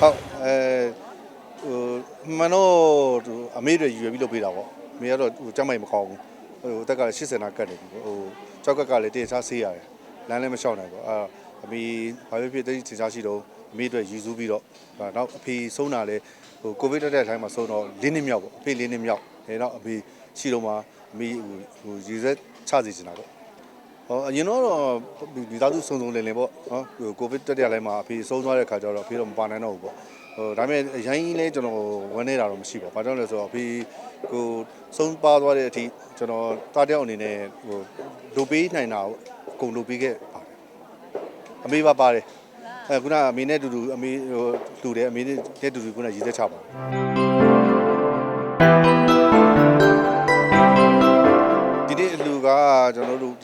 ဟုတ်အဲဟိုမန်တော့ဟိုအမေတွေရွယ်ပြီးလုပ်ပေးတာပေါ့အမေကတော့ဟိုကြမ်းမိုက်မကောင်းဘူးဟိုအသက်ကလည်း80နာကတ်နေပြီပေါ့ဟိုကြောက်ကက်ကလည်းတင်စားဆေးရတယ်လမ်းလည်းမလျှောက်နိုင်ဘူးအာအမေဘာဖြစ်ဖြစ်တိတ်တင်စားရှိတော့အမေအတွက်ရည်စူးပြီးတော့ဟာနောက်အဖေဆုံးတာလည်းဟိုကိုဗစ်တက်တဲ့အတိုင်းမှာဆုံးတော့၄နှစ်မြောက်ပေါ့အဖေ၄နှစ်မြောက်အဲတော့အဖေရှိတော့မှအမေဟိုဟိုရည်စက်ချစီချင်တာပေါ့ ဟောအရင်တော့ဒီသားစုစုံစုံလင်လင်ပေါ့နော်ဟိုကိုဗစ်တက်တဲ့လိုက်မှာအဖေဆုံးသွားတဲ့ခါကျတော့အဖေတော့မပါနိုင်တော့ဘူးပေါ့ဟိုဒါပေမဲ့အရင်ကြီးလဲကျွန်တော်ဝန်းနေတာတော့မရှိပါဘူးဘာကြောင့်လဲဆိုတော့အဖေကိုဆုံးပါသွားတဲ့အထိကျွန်တော်တားတယောက်အနေနဲ့ဟိုလိုပေးနိုင်တာကိုအကုန်လိုပေးခဲ့ပါတယ်အမေပါပါတယ်အဲခုနအမေနဲ့တူတူအမေဟိုတူတယ်အမေနဲ့တူတူခုနရည်သက်ချပါတယ်ဒီနေ့အလူကကျွန်တော်တို့ဒီ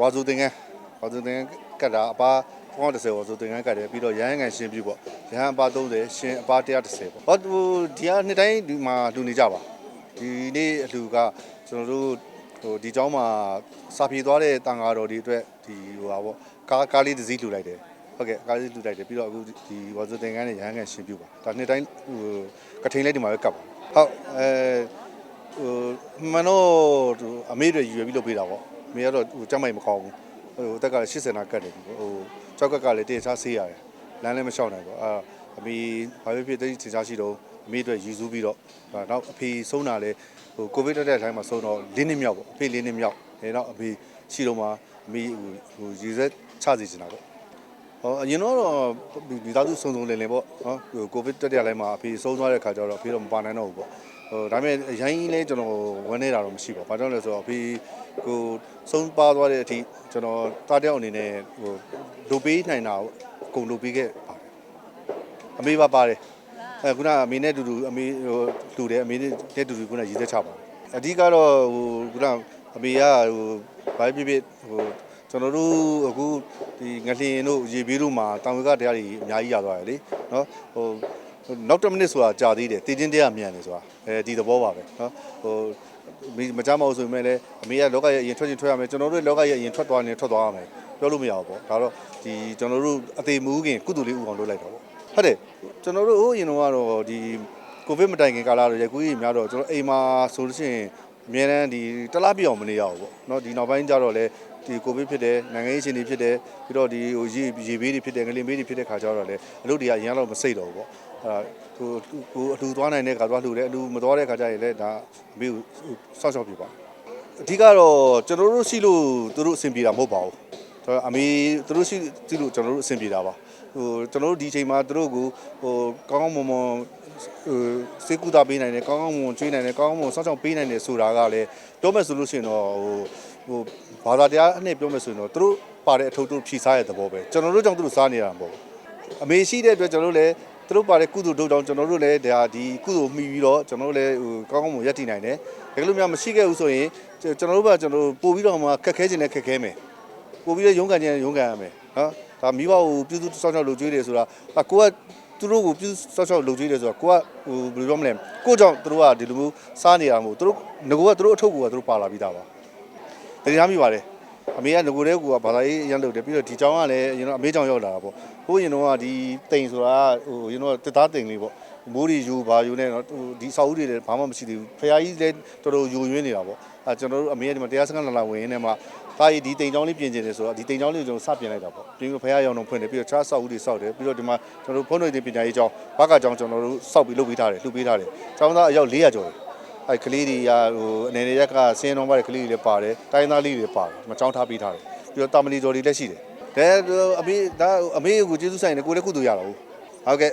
ဝါစုသင်္ကန်းဝါစုသင်္ကန်းကတ်တာအပါ90ဝါစုသင်္ကန်းကတ်တယ်ပြီးတော့ရဟန်းကန်ရှင်းပြပေါ့ရဟန်းအပါ30ရှင်းအပါ130ပေါ့ဟောဒီဒီကနှစ်တိုင်းဒီမှာလူနေကြပါဒီနေ့အလူကကျွန်တော်တို့ဟိုဒီเจ้าမှာစာပြေသွားတဲ့တန်ဃာတော်ဒီအတွက်ဒီဟိုပါပေါ့ကားကားလေးတစ်စီးလှူလိုက်တယ်ဟုတ်ကဲ့ကားလေးလှူလိုက်တယ်ပြီးတော့အခုဒီဝါစုသင်္ကန်းနဲ့ရဟန်းကန်ရှင်းပြပါဒါနှစ်တိုင်းဟိုကထိန်လေးဒီမှာပဲကတ်ပါဟုတ်အဲ ဟိုမန်တော့ဟိုအမေတွေရွယ်ပြီးလုပ်ပေးတာပေါ့အ မေကတော့ဟိုကြမ်းမိုက်မကောင်းဘူးဟိုအသက်ကလည်း80နာကတ်နေပြီပေါ့ဟိုကြောက်ကက်ကလည်းတင်စားဆေးရတယ်လမ်းလည်းမလျှောက်နိုင်ဘူးအာအမေဘာဖြစ်ဖြစ်တိတ်တင်စားရှိတော့အမေအတွက်ရည်စူးပြီးတော့ဟာနောက်အဖေဆုံးတာလည်းဟိုကိုဗစ်တက်တဲ့အတိုင်းမှာဆုံးတော့၄နှစ်မြောက်ပေါ့အဖေ၄နှစ်မြောက်အဲတော့အဖေရှိတော့မှအမေဟိုဟိုရည်စက်ချစီချင်တာပေါ့ဟောအရင်တော့ဒီသားစုစုံစုံလင်လင်ပေါ့နော်ဟိုကိုဗစ်တက်တဲ့လိုက်မှာအဖေဆုံးသွားတဲ့ခါကျတော့အဖေတော့မပါနိုင်တော့ဘူးပေါ့ ဟိုဒါပေမဲ့အရင်ကြီးလဲကျွန်တော်ဝန်းနေတာတော့မရှိပါဘူးဘာကြောင့်လဲဆိုတော့အဖေကိုဆုံးပါသွားတဲ့အထိကျွန်တော်တားတယောက်အနေနဲ့ဟိုလိုပေးနိုင်တာကိုအကုန်လိုပေးခဲ့ပါတယ်အမေပါပါတယ်အဲခုနအမေနဲ့တူတူအမေဟိုတူတယ်အမေနဲ့တူတူခုနရည်သက်ချပါတယ်အဓိကတော့ဟိုခုနအမေကဟိုဘာဖြစ်ဖြစ်ဟိုကျွန်တော်တို့အခုဒီငလျင်တို့ရေဘေးတို့မှာတောင်ဝေကတရားတွေအများကြီးရသွားတယ်လေနော်ဟို နောက်တစ်မိနစ်ဆိုတာကြာသေးတယ်တည်တင်းတရားမြန်တယ်ဆိုတာအဲဒီသဘောပါပဲနော်ဟိုမမကြမအောင်ဆိုပေမဲ့လည်းအမေကလောကရဲ့အရင်ထွက်ချင်ထွက်ရမယ်ကျွန်တော်တို့လောကရဲ့အရင်ထွက်သွားနေထွက်သွားရမယ်ပြောလို့မရဘူးပေါ့ဒါတော့ဒီကျွန်တော်တို့အသေးမူးခင်ကုသိုလ်လေးဥအောင်လုပ်လိုက်တော့ပေါ့ဟုတ်တယ်ကျွန်တော်တို့ဟိုအရင်တော့ဒီကိုဗစ်မတိုင်ခင်ကာလတွေရကူကြီးများတော့ကျွန်တော်အိမ်မှာဆိုလို့ရှိရင်အများတန်းဒီတလားပြအောင်မနေရဘူးပေါ့เนาะဒီနောက်ပိုင်းကျတော့လေဒီကိုဗစ်ဖြစ်တယ်နိုင်ငံရေးအခြေအနေဖြစ်တယ်ပြီးတော့ဒီဟိုရေရေဘေးတွေဖြစ်တယ်ငလင်ဘေးတွေဖြစ်တဲ့ခါကျတော့လေအလုပ်တွေကအရင်ကတော့မစိတ်တော့ဘူးပေါ့ အဲဟိုကိုအလူသွားနိုင်တဲ့ခါသွားလှူတယ်အလူမသွားတဲ့ခါကျရင်လည်းဒါအမေကိုစောက်ရှောက်ပြပါအဓိကတော့ကျွန်တော်တို့ရှိလို့သူတို့အဆင်ပြေတာမဟုတ်ပါဘူးဆိုတော့အမေသူတို့ရှိရှိလို့ကျွန်တော်တို့အဆင်ပြေတာပါဟိုကျွန်တော်တို့ဒီချိန်မှာသူတို့ကိုဟိုကောင်းကောင်းမွန်မွန်ဟိုစေကူတာပေးနိုင်တယ်ကောင်းကောင်းမွန်မွန်ကျွေးနိုင်တယ်ကောင်းကောင်းမွန်စောင့်ရှောက်ပေးနိုင်တယ်ဆိုတာကလည်းပြောမယ်ဆိုလို့ရှိရင်တော့ဟိုဟိုဘာသာတရားအနဲ့ပြောမယ်ဆိုရင်တော့သူတို့ပါတဲ့အထုပ်တို့ဖြီးစားတဲ့သဘောပဲကျွန်တော်တို့ကြောင့်သူတို့စားနေတာမဟုတ်ဘူးအမေရှိတဲ့အတွက်ကျွန်တော်တို့လည်း သူတို့ပါတဲ့ကုသိုလ်တို့တောင်ကျွန်တော်တို့လည်းဒါဒီကုသိုလ်မှီပြီးတော့ကျွန်တော်တို့လည်းဟိုကောင်းကောင်းမွန်ရပ်တည်နိုင်တယ်ဒါကလို့များမရှိခဲ့ဘူးဆိုရင်ကျွန်တော်တို့ကကျွန်တော်တို့ပို့ပြီးတော့မှခက်ခဲခြင်းနဲ့ခက်ခဲမယ်ပို့ပြီးတော့ရုန်းကန်ခြင်းနဲ့ရုန်းကန်ရမယ်နော်ဒါမိဘကိုပြုစုစောင့်ရှောက်လုပ်ကြွေးတယ်ဆိုတာဒါကိုကသူတို့ကိုပြုစုစောင့်ရှောက်လုပ်ကြွေးတယ်ဆိုတာကိုကဟိုဘယ်လိုပြောမလဲကိုကြောင့်သူတို့ကဒီလိုမျိုးစားနေတာမဟုတ်သူတို့ငကိုကသူတို့အထုပ်ကိုကသူတို့ပါလာပြီးသားပါတတိယမိပါတယ် အမေကငကိုတဲ့ကူကဘာသာရေးအရန်လုပ်တယ်ပြီးတော့ဒီကြောင်ကလည်းအရင်တော့အမေကြောင်ရောက်လာတာပေါ့ဟိုအရင်တော့ကဒီတိမ်ဆိုတာဟိုအရင်တော့တက်သားတိမ်လေးပေါ့မိုးရီယူဘာယူနေတော့ဟိုဒီစာအုပ်တွေလည်းဘာမှမရှိသေးဘူးဖရာကြီးလည်းတော်တော်ယူရင်းနေတာပေါ့အဲကျွန်တော်တို့အမေကဒီမှာတရားစခန်းလာလာဝင်နေမှာတာကြီးဒီတိမ်ချောင်းလေးပြင်ကျင်တယ်ဆိုတော့ဒီတိမ်ချောင်းလေးကိုကျွန်တော်စပြင်လိုက်တာပေါ့ပြီးတော့ဖရာရောင်တော့ဖွင့်တယ်ပြီးတော့ခြားဆောက်ဦးတွေဆောက်တယ်ပြီးတော့ဒီမှာကျွန်တော်တို့ဖုန်းတွေတင်ပညာရေးကျောင်းဘက်ကကျောင်းကျွန်တော်တို့ဆောက်ပြီးလုပ်ပေးထားတယ်လှူပေးထားတယ်ကျောင်းသားအယောက်400ကျော်တယ် အဲကလေးတွေကဟိုအနေနဲ့ရက်ကဆင်းနှောင်းပါတဲ့ကလေးတွေလည်းပါတယ်တိုင်းသားလေးတွေပါတယ်ဒီမှာကျောင်းထားပေးထားတယ်ပြီးတော့တာမလီကျော်တွေလည်းရှိတယ်ဒါအမေဒါအမေကိုကျေးဇူးဆိုင်တယ်ကိုလည်းကုသိုလ်ရတာဟုတ်ဟုတ်ကဲ့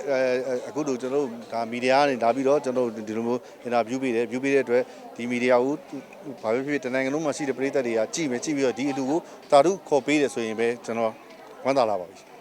အခုတို့ကျွန်တော်တို့ဒါမီဒီယာကနေလာပြီးတော့ကျွန်တော်တို့ဒီလိုမျိုးအင်တာဗျူးပေးတယ်ဗျူးပေးတဲ့အတွက်ဒီမီဒီယာကိုဘာဖြစ်ဖြစ်တနိုင်ငံလုံးမှာရှိတဲ့ပရိသတ်တွေကကြည့်မယ်ကြည့်ပြီးတော့ဒီအလူကိုတာဓုခေါ်ပေးတယ်ဆိုရင်ပဲကျွန်တော်ဝမ်းသာလာပါပြီ